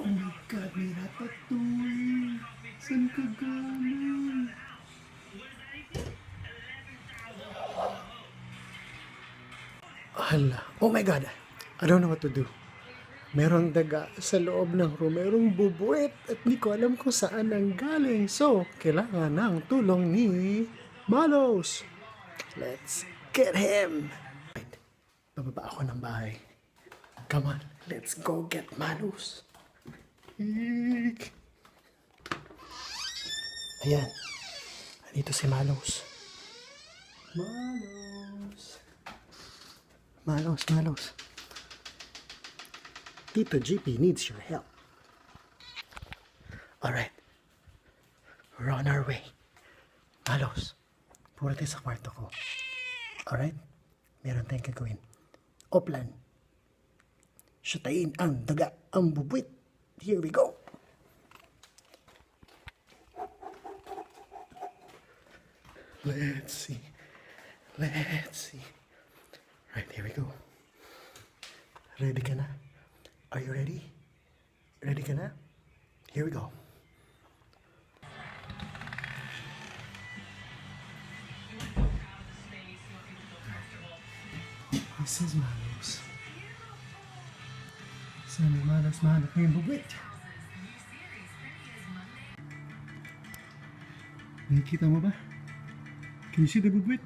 Oh my God, may ratatouille. Saan ka galing? Hala. Oh my God. I don't know what to do. Merong daga sa loob ng room. Merong bubuet at di ko alam kung saan ang galing. So, kailangan ng tulong ni Malos. Let's get him. Right. Bababa ako ng bahay. Come on, let's go get Malos. Eek. Ayan. Andito si Malos. Malos. Malos, Malos. Tito GP needs your help. Alright. We're on our way. Malos, puro tayo sa kwarto ko. Alright? Meron tayong gagawin. O plan. Shutayin ang daga ang bubwit. Here we go. Let's see. Let's see. Right, here we go. Ready ka na? Are you ready? Ready ka na? Here we go. This is Manos. Sana Manos, Manos, may bubwit. Nakikita mo ba? Can you see the bubwit?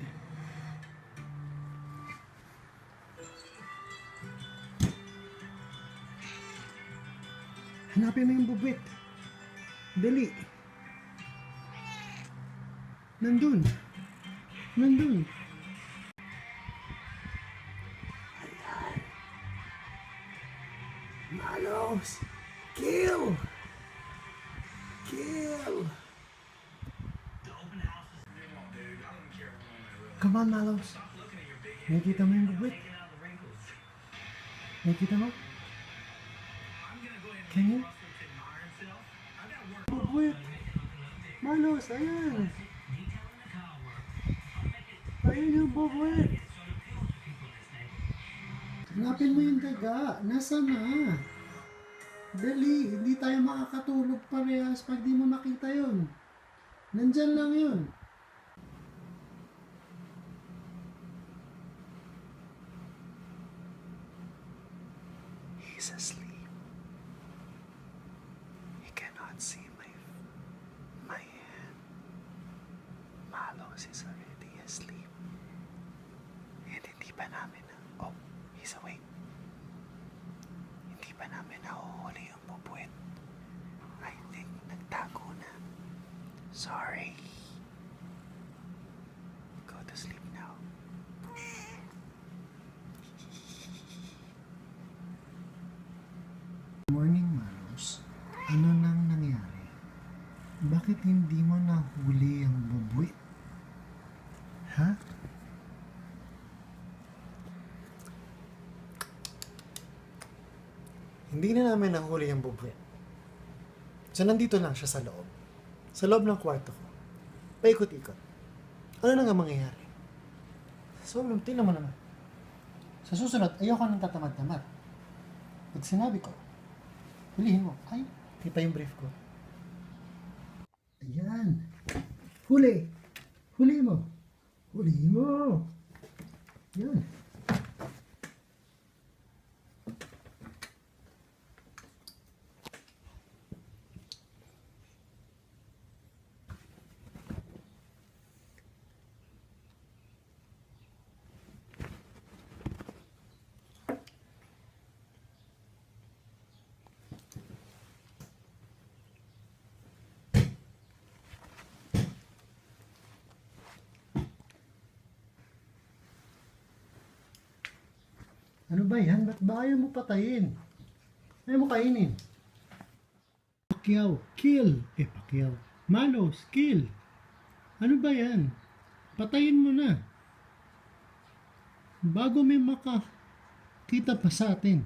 Hanapin mo yung bubwit. Dali. Nandun. Nandun. Malos. Kill. Kill. Come on, Malos. Nakikita mo yung bubwit? Nakikita mo? Can you? Bubwit. Malos, ayan. Ayan yung bubwit. Hanapin mo yung daga. Nasa na? Dali, hindi tayo makakatulog parehas pag di mo makita yon. Nandyan lang yun. He's asleep. He cannot see my my hand. Malos is already asleep. And hindi pa namin na, oh, he's awake. Hindi pa namin nahuhuli yung bubuit. I think nagtago na. Sorry. Go to sleep now. Morning, Manos. Ano nang nangyari? Bakit hindi mo nahuli ang bubuit? Ha? Hindi na namin nahuli ang bubuit. So, nandito lang siya sa loob. Sa loob ng kwarto ko. Paikot-ikot. Ano na nga mangyayari? So, tingnan mo naman. Sa susunod, ayoko nang tatamad-tamad. Pag sinabi ko, hulihin mo. Ay, kita yung brief ko. Ayan. Huli. Huli mo. Huli mo. Yan. Ano ba yan? Ba't ba ayaw mo patayin? Ayaw mo kainin? Pacquiao, kill. Eh, Pacquiao. Malos, kill. Ano ba yan? Patayin mo na. Bago may makakita pa sa atin.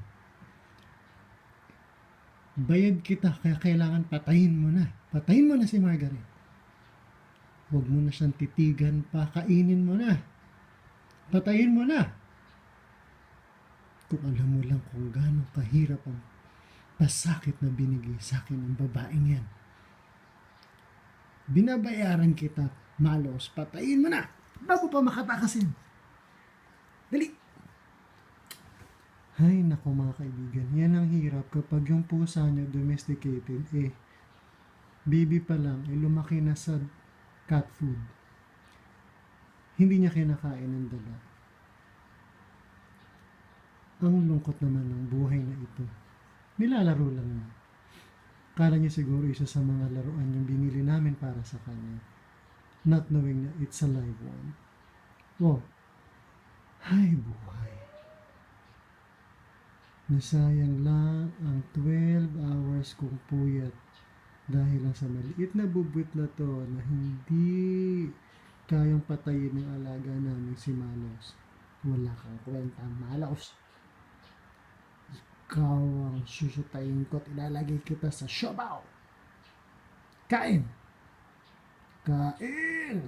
Bayad kita, kaya kailangan patayin mo na. Patayin mo na si Margaret. Huwag mo na siyang titigan pa, kainin mo na. Patayin mo na. Kung alam mo lang kung gaano kahirap ang pasakit na binigay sa akin ng babaeng yan. Binabayaran kita, malos, patayin mo na bago pa makatakasin. Dali! Ay, nako mga kaibigan, yan ang hirap kapag yung pusa nyo domesticated, eh, baby pa lang, eh, lumaki na sa cat food. Hindi niya kinakain ng daga. Ang lungkot naman ng buhay na ito. Nilalaro lang niya. Kala niya siguro isa sa mga laruan yung binili namin para sa kanya. Not knowing na it's a live one. Wow. Ay, buhay. Nasayang lang ang 12 hours kong puyat dahil lang sa maliit na bubwit na to na hindi kayang patayin ng alaga namin si Malos. Wala kang kwenta, Malos. Ikaw ang susutayin ko at ilalagay kita sa siopaw. Kain! Kain!